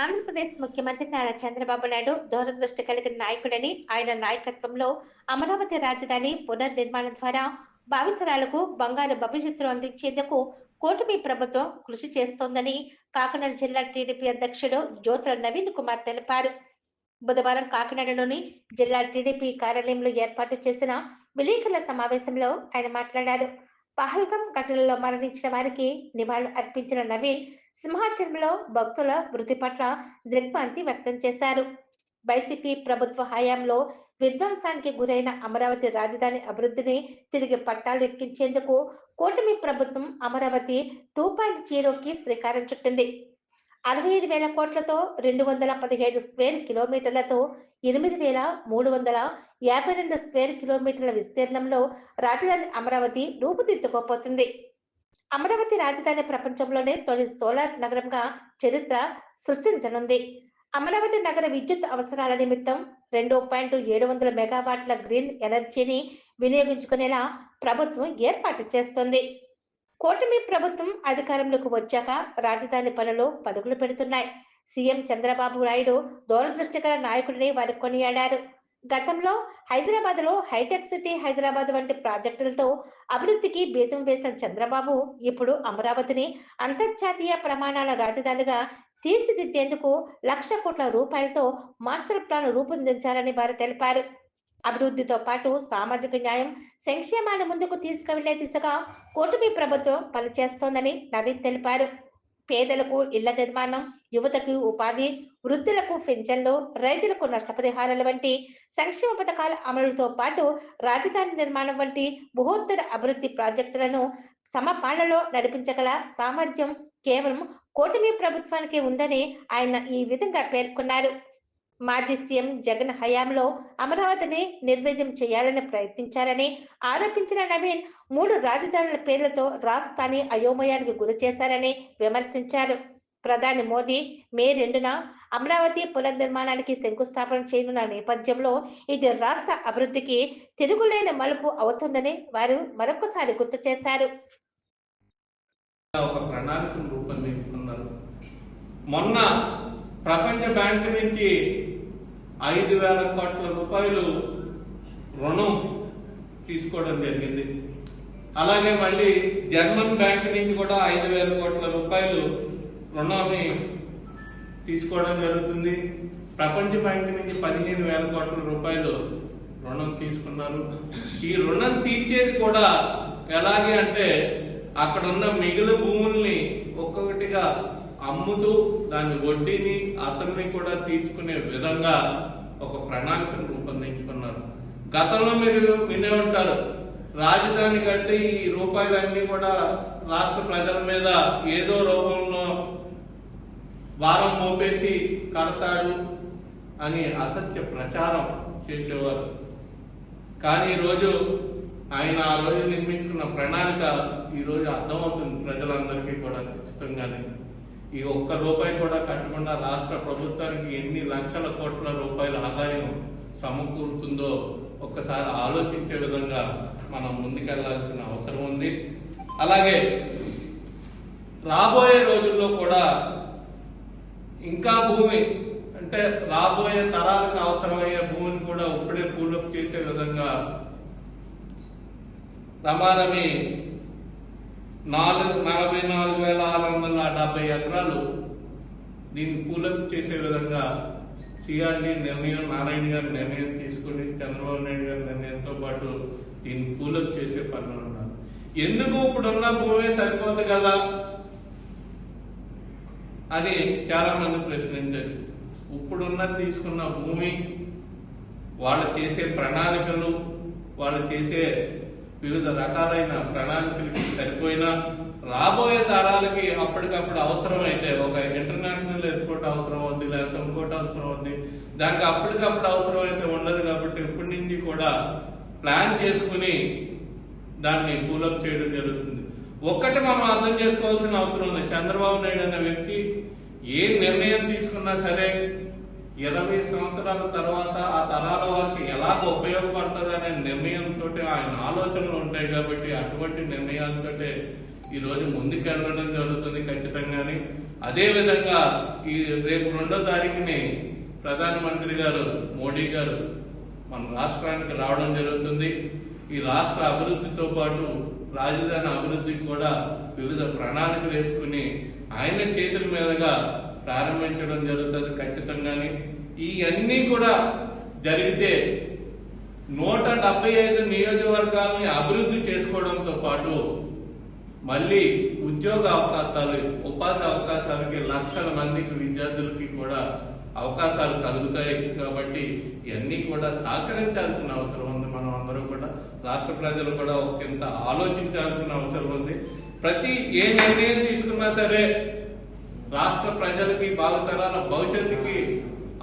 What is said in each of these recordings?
ఆంధ్రప్రదేశ్ ముఖ్యమంత్రి నారా చంద్రబాబు నాయుడు దూరదృష్టి కలిగిన నాయకుడని ఆయన నాయకత్వంలో అమరావతి రాజధాని పునర్నిర్మాణం ద్వారా భావితరాలకు బంగారు భవిష్యత్తును అందించేందుకు కూటమి ప్రభుత్వం కృషి చేస్తోందని కాకినాడ జిల్లా టీడీపీ అధ్యక్షుడు జ్యోతుల నవీన్ కుమార్ తెలిపారు. బుధవారం కాకినాడలోని జిల్లా టీడీపీ కార్యాలయంలో ఏర్పాటు చేసిన విలేకరుల సమావేశంలో ఆయన మాట్లాడారు. పహల్గం ఘటనలో మరణించిన వారికి నివాళులు అర్పించిన నవీన్ సింహాచలంలో భక్తుల మృతి పట్ల దిగ్భ్రాంతి వ్యక్తం చేశారు. వైసీపీ ప్రభుత్వ హయాంలో విధ్వంసానికి గురైన అమరావతి రాజధాని అభివృద్ధిని తిరిగి పట్టాలు ఎక్కించేందుకు కూటమి ప్రభుత్వం అమరావతి టూ పాయింట్ జీరోకి శ్రీకారం చుట్టింది. అరవై ఐదు వేల కోట్లతో రెండు వందల పదిహేడు స్క్వేర్ కిలోమీటర్లతో ఎనిమిది వేల మూడు వందల యాభై రెండు స్క్వేర్ కిలోమీటర్ల విస్తీర్ణంలో రాజధాని అమరావతి రూపుదిద్దుకోపోతుంది అమరావతి రాజధాని ప్రపంచంలోనే తొలి సోలార్ నగరంగా చరిత్ర సృష్టించనుంది. అమరావతి నగర విద్యుత్ అవసరాల నిమిత్తం రెండు పాయింట్ ఏడు వందల మెగావాట్ల గ్రీన్ ఎనర్జీని వినియోగించుకునేలా ప్రభుత్వం ఏర్పాటు చేస్తుంది. కూటమి ప్రభుత్వం అధికారంలోకి వచ్చాక రాజధాని పనులు పరుగులు పెడుతున్నాయి. సీఎం చంద్రబాబు నాయుడు దూరదృష్టికర నాయకుడిని వారు కొనియాడారు. గతంలో హైదరాబాద్లో హైటెక్ సిటీ హైదరాబాద్ వంటి ప్రాజెక్టులతో అభివృద్ధికి బీజం వేసిన చంద్రబాబు ఇప్పుడు అమరావతిని అంతర్జాతీయ ప్రమాణాల రాజధానిగా తీర్చిదిద్దేందుకు లక్ష కోట్ల రూపాయలతో మాస్టర్ ప్లాన్ రూపొందించాలని వారు తెలిపారు. అభివృద్ధితో పాటు సామాజిక న్యాయం సంక్షేమాన్ని ముందుకు తీసుకువెళ్ళే దిశగా కూటమి ప్రభుత్వం పనిచేస్తోందని నవీన్ తెలిపారు. పేదలకు ఇళ్ళ నిర్మాణం యువతకు ఉపాధి వృద్ధులకు పింఛన్లు రైతులకు నష్టపరిహారాలు వంటి సంక్షేమ పథకాల అమలుతో పాటు రాజధాని నిర్మాణం వంటి బృహోత్తర అభివృద్ధి ప్రాజెక్టులను సమపాలనలో నడిపించగల సామర్థ్యం కేవలం కూటమి ప్రభుత్వానికి ఉందని ఆయన ఈ విధంగా పేర్కొన్నారు. మాజీ సీఎం జగన్ హయాంలో అమరావతిని నిర్వీర్యం చేయాలని ప్రయత్నించారని ఆరోపించిన నవీన్ మూడు రాజధానుల పేర్లతో రాష్ట్రాన్ని అయోమయానికి గురి చేశారని విమర్శించారు. ప్రధాని మోదీ మే రెండున అమరావతి పునర్నిర్మాణానికి శంకుస్థాపన చేయనున్న నేపథ్యంలో ఇది రాష్ట్ర అభివృద్ధికి తిరుగులేని మలుపు అవుతుందని వారు మరొకసారి గుర్తు చేశారు. ఒక ప్రణాళికను రూపొందించుకున్నారు. మొన్న ప్రపంచ బ్యాంకు నుంచి ఐదు వేల కోట్ల రూపాయలు రుణం తీసుకోవడం జరిగింది. అలాగే మళ్ళీ జర్మన్ బ్యాంక్ నుంచి కూడా ఐదు వేల కోట్ల రూపాయలు రుణాన్ని తీసుకోవడం జరుగుతుంది. ప్రపంచ బ్యాంక్ నుంచి పదిహేను వేల కోట్ల రూపాయలు రుణం తీసుకున్నారు. ఈ రుణం తీర్చేది కూడా ఎలాగే అంటే అక్కడ ఉన్న మిగిలిన భూముల్ని ఒక్కొక్కటిగా అమ్ముతూ దాని వడ్డీని అసలుని కూడా తీర్చుకునే విధంగా ఒక ప్రణాళికను రూపొందించుకున్నారు. గతంలో మీరు వినే ఉంటారు రాజధాని కంటే ఈ రూపాయలన్నీ కూడా రాష్ట్ర ప్రజల మీద ఏదో రూపంలో వారం మోపేసి కడతాడు అని అసత్య ప్రచారం చేసేవారు. కానీ ఈరోజు ఆయన ఆ రోజు నిర్మించుకున్న ప్రణాళిక ఈరోజు అర్థమవుతుంది ప్రజలందరికీ కూడా ఖచ్చితంగానే. ఈ ఒక్క రూపాయి కూడా కట్టకుండా రాష్ట్ర ప్రభుత్వానికి ఎన్ని లక్షల కోట్ల రూపాయల ఆదాయం సమకూరుతుందో ఒక్కసారి ఆలోచించే విధంగా మనం ముందుకెళ్ళాల్సిన అవసరం ఉంది. అలాగే రాబోయే రోజుల్లో కూడా ఇంకా భూమి అంటే రాబోయే తరాలకు అవసరమయ్యే భూమిని కూడా ఇప్పుడే పూలప్ చేసే విధంగా రమారమి నాలుగు నలభై నాలుగు వేల ఆరు వందల డెబ్బై ఎకరాలు దీన్ని పూలప్ చేసే విధంగా సిఆర్డి నిర్ణయం నారాయణ గారి నిర్ణయం తీసుకుని చంద్రబాబు నాయుడు గారి నిర్ణయంతో పాటు దీన్ని పూలప్ చేసే పనులు ఉన్నారు. ఎందుకు ఇప్పుడున్న భూమే సరిపోదు కదా? అని చాలా మంది ప్రశ్నించవచ్చు ఇప్పుడున్న తీసుకున్న భూమి వాళ్ళు చేసే ప్రణాళికలు వాళ్ళు చేసే వివిధ రకాలైన ప్రణాళికలకి సరిపోయినా రాబోయే తరాలకి అప్పటికప్పుడు అవసరమైతే ఒక ఇంటర్నేషనల్ ఎయిర్పోర్ట్ అవసరం అవుద్ది లేకపోతే ఇంకోటి అవసరం అవుద్ది దానికి అప్పటికప్పుడు అవసరం అయితే ఉండదు కాబట్టి ఇప్పటి నుంచి కూడా ప్లాన్ చేసుకుని దాన్ని కూలప్ చేయడం జరుగుతుంది. ఒక్కటి మనం అర్థం చేసుకోవాల్సిన అవసరం ఉంది. చంద్రబాబు నాయుడు అనే వ్యక్తి ఏ నిర్ణయం తీసుకున్నా సరే ఇరవై సంవత్సరాల తర్వాత ఆ తరాల వారికి ఎలాగ ఉపయోగపడుతుంది అనే నిర్ణయంతో ఆయన ఆలోచనలు ఉంటాయి కాబట్టి అటువంటి నిర్ణయాలతో ఈ రోజు ముందుకెళ్ళడం జరుగుతుంది ఖచ్చితంగాని. అదేవిధంగా ఈ రేపు రెండో తారీఖుని ప్రధానమంత్రి గారు మోడీ గారు మన రాష్ట్రానికి రావడం జరుగుతుంది. ఈ రాష్ట్ర అభివృద్ధితో పాటు రాజధాని అభివృద్ధికి కూడా వివిధ ప్రణాళికలు వేసుకుని ఆయన చేతుల మీదుగా ప్రారంభించడం జరుగుతుంది ఖచ్చితంగానే. ఈ కూడా జరిగితే నూట డెబ్బై ఐదు నియోజకవర్గాలని అభివృద్ధి చేసుకోవడంతో పాటు మళ్ళీ ఉద్యోగ అవకాశాలు ఉపాధి అవకాశాలకి లక్షల మందికి విద్యార్థులకి కూడా అవకాశాలు కలుగుతాయి. కాబట్టి ఇవన్నీ కూడా సహకరించాల్సిన అవసరం ఉంది. మనం అందరూ కూడా రాష్ట్ర ప్రజలు కూడా ఒకంత ఆలోచించాల్సిన అవసరం ఉంది. ప్రతి ఏ నిర్ణయం తీసుకున్నా సరే రాష్ట్ర ప్రజలకి భావితరాల భవిష్యత్తుకి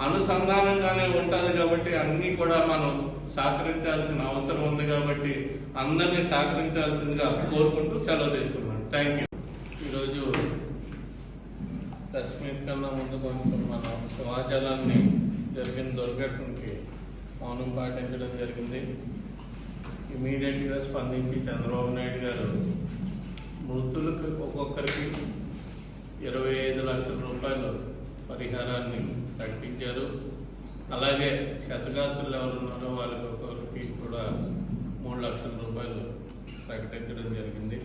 అనుసంధానంగానే ఉంటుంది కాబట్టి అన్ని కూడా మనం సహకరించాల్సిన అవసరం ఉంది కాబట్టి అందరినీ సహకరించాల్సిందిగా కోరుకుంటూ సెలవు తీసుకున్నాను. థ్యాంక్ యూ ఈరోజు ప్రెస్ మీట్ కన్నా ముందు కొంచెం మన సమాచారాన్ని జరిగిన దుర్ఘటనకి మౌనం పాటించడం జరిగింది. ఇమీడియట్గా స్పందించి చంద్రబాబు నాయుడు గారు మృతులకు ఒక్కొక్కరికి ఇరవై ఐదు లక్షల రూపాయలు పరిహారాన్ని ప్రకటించారు అలాగే క్షతగాత్రులు ఎవరు ఉన్నారో వాళ్ళకి ఒకరికి కూడా మూడు లక్షల రూపాయలు ప్రకటించడం జరిగింది.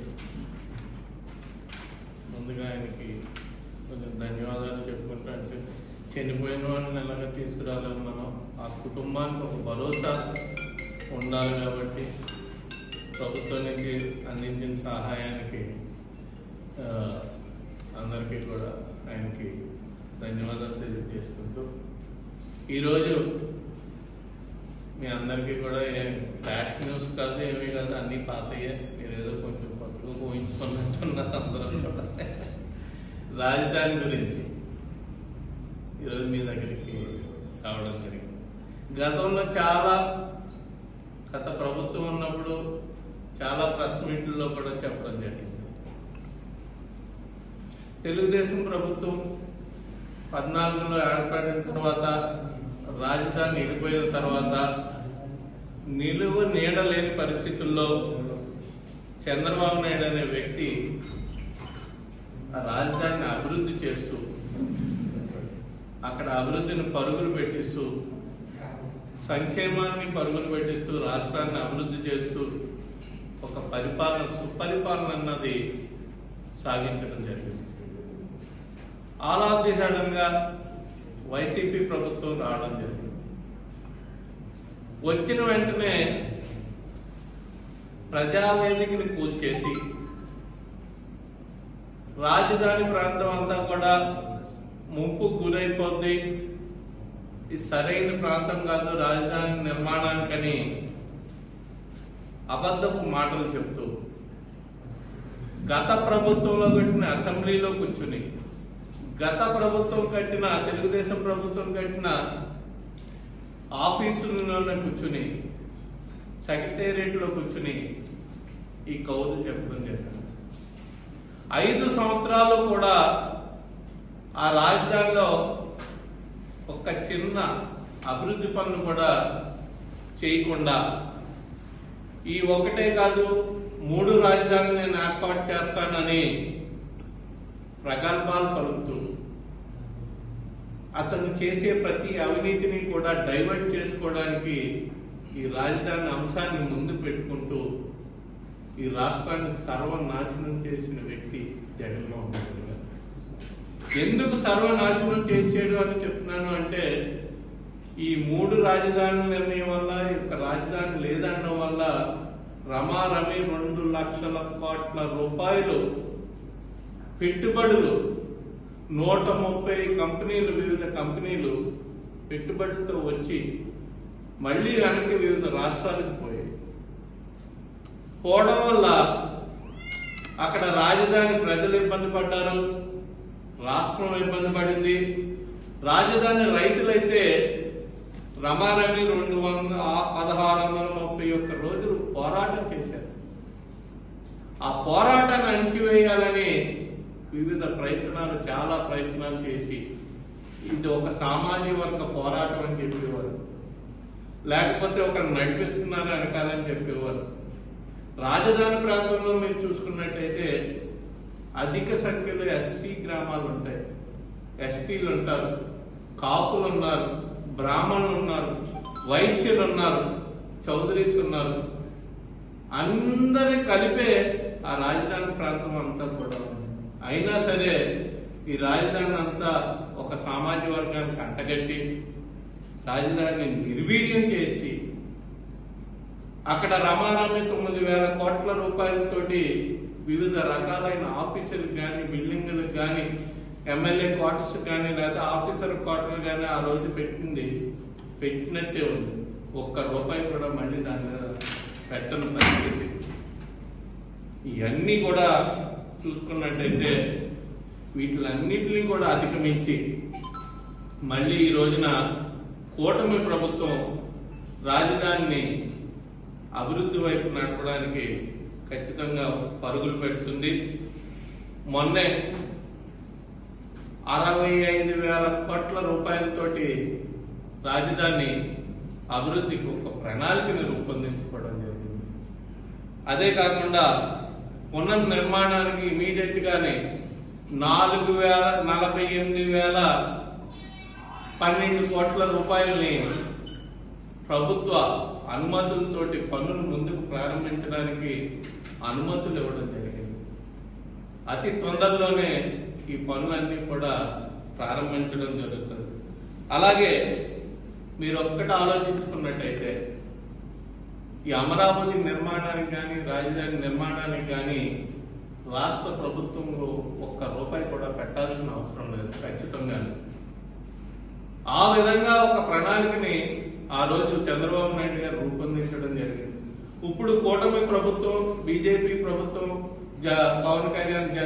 ముందుగా ఆయనకి కొంచెం ధన్యవాదాలు చెప్పుకుంటా అంటే చనిపోయిన వాళ్ళని ఎలాగ తీసుకురాలేము మనం? ఆ కుటుంబానికి ఒక భరోసా ఉండాలి కాబట్టి ప్రభుత్వానికి అందించిన సహాయానికి అందరికీ కూడా ఆయనకి ధన్యవాదాలు తెలియజేసుకుంటూ ఈరోజు మీ అందరికీ కూడా ఏం ఫ్లాష్ న్యూస్ కాదు ఏమీ కాదు అన్నీ పాతయ్యే మీరు ఏదో కొంచెం కొత్తగా ఊహించుకున్నట్టున్నారు అందరూ కూడా. రాజధాని గురించి ఈరోజు మీ దగ్గరికి రావడం జరిగింది. గతంలో చాలా గత ప్రభుత్వం ఉన్నప్పుడు చాలా ప్రెస్ మీట్లలో కూడా చెప్పడం జరిగింది. తెలుగుదేశం ప్రభుత్వం పద్నాలుగులో ఏర్పడిన తర్వాత రాజధాని వెళ్ళిపోయిన తర్వాత నిలువ నీడలేని పరిస్థితుల్లో చంద్రబాబు నాయుడు అనే వ్యక్తి రాజధానిని అభివృద్ధి చేస్తూ అక్కడ అభివృద్ధిని పరుగులు పెట్టిస్తూ సంక్షేమాన్ని పరుగులు పెట్టిస్తూ రాష్ట్రాన్ని అభివృద్ధి చేస్తూ ఒక పరిపాలన సుపరిపాలన అన్నది సాగించడం జరిగింది. ఆల్ ఆఫ్ ది సడన్గా వైసీపీ ప్రభుత్వం రావడం జరిగింది. వచ్చిన వెంటనే ప్రజావేదికని కూల్చేసి రాజధాని ప్రాంతం అంతా కూడా ముంపు గురైపోద్ది. ఇది సరైన ప్రాంతం కాదు రాజధాని నిర్మాణానికని అబద్ధపు మాటలు చెప్తూ గత ప్రభుత్వంలో పెట్టిన అసెంబ్లీలో కూర్చుని గత ప్రభుత్వం కట్టిన తెలుగుదేశం ప్రభుత్వం కట్టిన ఆఫీసులోనే కూర్చుని సెక్రటేరియట్లో కూర్చుని ఈ కౌలు చెప్పడం జరిగింది. ఐదు సంవత్సరాలు కూడా ఆ రాజధానిలో ఒక చిన్న అభివృద్ధి పనులు కూడా చేయకుండా ఈ ఒకటే కాదు మూడు రాజధానులు నేను ఏర్పాటు చేస్తానని ప్రగల్భాలు పలుకుతుంది అతను చేసే ప్రతి అవినీతిని కూడా డైవర్ట్ చేసుకోవడానికి ఈ రాజధాని అంశాన్ని ముందు పెట్టుకుంటూ ఈ రాష్ట్రాన్ని సర్వనాశనం చేసిన వ్యక్తి జగన్మోహన్ రెడ్డి గారు. ఎందుకు సర్వనాశనం చేసేడు అని చెప్తున్నాను అంటే ఈ మూడు రాజధానుల నిర్ణయం వల్ల ఈ యొక్క రాజధాని లేదనడం వల్ల రమారమి రెండు లక్షల కోట్ల రూపాయలు పెట్టుబడులు. నూట ముప్పై కంపెనీలు వివిధ కంపెనీలు పెట్టుబడితో వచ్చి మళ్ళీ వెనక్కి వివిధ రాష్ట్రాలకు పోయాయి. పోవడం వల్ల అక్కడ రాజధాని ప్రజలు ఇబ్బంది పడ్డారు రాష్ట్రం ఇబ్బంది పడింది. రాజధాని రైతులైతే రమారమి రెండు వందల పదహారు వందల ముప్పై ఒక్క రోజులు పోరాటం చేశారు. ఆ పోరాటాన్ని అణిచివేయాలని వివిధ ప్రయత్నాలు చాలా ప్రయత్నాలు చేసి ఇది ఒక సామాజిక వర్గ పోరాటం అని చెప్పేవారు. లేకపోతే ఒకరు నడిపిస్తున్నారు వెనకాలని చెప్పేవారు. రాజధాని ప్రాంతంలో మీరు చూసుకున్నట్టయితే అధిక సంఖ్యలో ఎస్సీ గ్రామాలు ఉంటాయి. ఎస్టీలు ఉంటారు కాపులు ఉన్నారు బ్రాహ్మణులు ఉన్నారు వైశ్యులు ఉన్నారు చౌదరీస్ ఉన్నారు. అందరి కలిపే ఆ రాజధాని ప్రాంతం అంతా కూడా ఉంది. అయినా సరే ఈ రాజధాని అంతా ఒక సామాజిక వర్గానికి అంటగట్టి రాజధానిని నిర్వీర్యం చేసి అక్కడ రమారామి తొమ్మిది వేల కోట్ల రూపాయలతోటి వివిధ రకాలైన ఆఫీసులకు కానీ బిల్డింగులకు కానీ ఎమ్మెల్యే క్వార్టర్స్ కానీ లేదా ఆఫీసర్ క్వార్టర్ కానీ ఆ రోజు పెట్టింది పెట్టినట్టే ఉంది. ఒక్క రూపాయి కూడా మళ్ళీ దాని మీద పెట్టని పరిస్థితి. ఇవన్నీ కూడా చూసుకున్నట్టయితే వీటిలన్నిటిని కూడా అధిగమించి మళ్ళీ ఈ రోజున కూటమి ప్రభుత్వం రాజధానిని అభివృద్ధి వైపు నడపడానికి ఖచ్చితంగా పరుగులు పెడుతుంది. మొన్నే అరవై ఐదు వేల కోట్ల రూపాయలతోటి రాజధాని అభివృద్ధికి ఒక ప్రణాళికను రూపొందించుకోవడం జరిగింది. అదే కాకుండా పునర్నిర్మాణానికి ఇమీడియట్ గానే నాలుగు వేల నలభై ఎనిమిది వేల పన్నెండు కోట్ల రూపాయల్ని ప్రభుత్వ అనుమతులతోటి పనులు ముందుకు ప్రారంభించడానికి అనుమతులు ఇవ్వడం జరిగింది. అతి తొందరలోనే ఈ పనులన్నీ కూడా ప్రారంభించడం జరుగుతుంది. అలాగే మీరు ఒక్కటి ఆలోచించుకున్నట్టయితే ఈ అమరావతి నిర్మాణానికి కానీ రాజధాని నిర్మాణానికి కానీ రాష్ట్ర ప్రభుత్వంలో ఒక్క రూపాయి కూడా పెట్టాల్సిన అవసరం లేదు ఖచ్చితంగా ఆ విధంగా ఒక ప్రణాళికని ఆ రోజు చంద్రబాబు నాయుడు గారు రూపొందించడం జరిగింది. ఇప్పుడు కూటమి ప్రభుత్వం బీజేపీ ప్రభుత్వం జ- పవన్ కళ్యాణ్